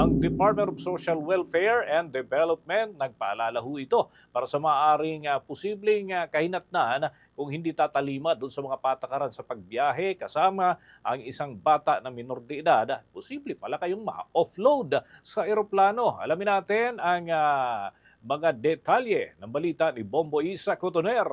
Ang Department of Social Welfare and Development nagpaalala ho ito para sa maaaring ah, posibleng ah, kahinatnan kung hindi tatalima doon sa mga patakaran sa pagbiyahe kasama ang isang bata na minor de edad, posible pala kayong ma-offload sa eroplano. Alamin natin ang ah, mga detalye ng balita ni Bombo Isa Cotoner.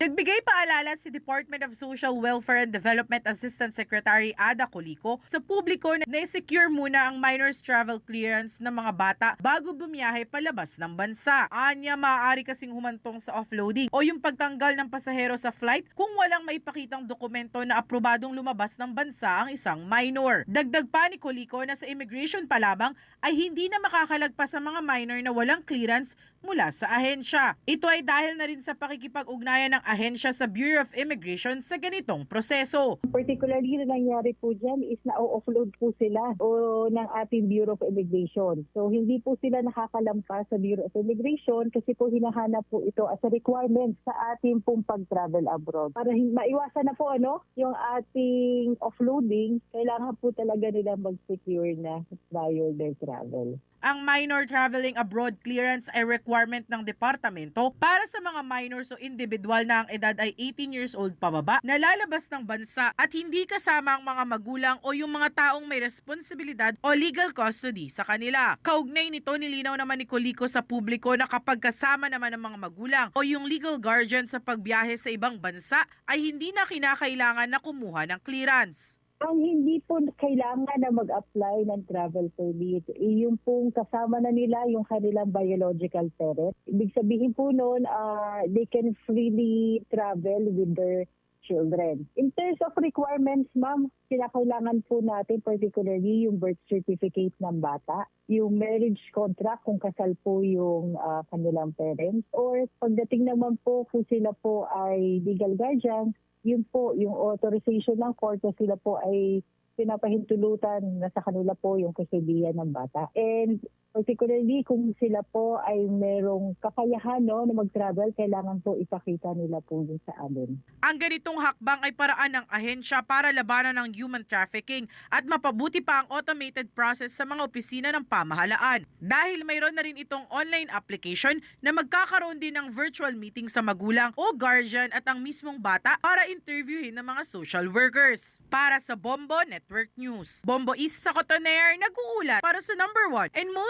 Nagbigay paalala si Department of Social Welfare and Development Assistant Secretary Ada Colico sa publiko na na-secure muna ang minors travel clearance ng mga bata bago bumiyahe palabas ng bansa. Anya, maaari kasing humantong sa offloading o yung pagtanggal ng pasahero sa flight kung walang maipakitang dokumento na aprobadong lumabas ng bansa ang isang minor. Dagdag pa ni Colico na sa immigration pa lamang ay hindi na makakalagpas sa mga minor na walang clearance mula sa ahensya. Ito ay dahil na rin sa pakikipag-ugnayan ng ahensya sa Bureau of Immigration sa ganitong proseso. Particularly na nangyari po dyan is na offload po sila o ng ating Bureau of Immigration. So hindi po sila nakakalampas sa Bureau of Immigration kasi po hinahanap po ito as a requirement sa ating pong pag-travel abroad. Para maiwasan na po ano, yung ating offloading, kailangan po talaga nila mag-secure na prior their travel. Ang minor traveling abroad clearance ay requirement ng departamento para sa mga minors o individual na ang edad ay 18 years old pababa na lalabas ng bansa at hindi kasama ang mga magulang o yung mga taong may responsibilidad o legal custody sa kanila. Kaugnay nito nilinaw naman ni Colico sa publiko na kapag kasama naman ng mga magulang o yung legal guardian sa pagbiyahe sa ibang bansa ay hindi na kinakailangan na kumuha ng clearance. Ang hindi po kailangan na mag-apply ng travel permit, eh, yung pong kasama na nila yung kanilang biological parent. Ibig sabihin po noon, ah, they can freely travel with their children. In terms of requirements, ma'am, kinakailangan po natin particularly yung birth certificate ng bata, yung marriage contract kung kasal po yung ah, kanilang parents, or pagdating naman po kung sila po ay legal guardian, yun po, yung authorization ng court na sila po ay pinapahintulutan na sa kanila po yung kasudian ng bata. And particularly kung sila po ay merong kakayahan no, na mag-travel, kailangan po ipakita nila po yun sa amin. Ang ganitong hakbang ay paraan ng ahensya para labanan ng human trafficking at mapabuti pa ang automated process sa mga opisina ng pamahalaan. Dahil mayroon na rin itong online application na magkakaroon din ng virtual meeting sa magulang o guardian at ang mismong bata para interviewin ng mga social workers. Para sa Bombo Network News, Bombo Isa sa Cotoner nag-uulat para sa number one and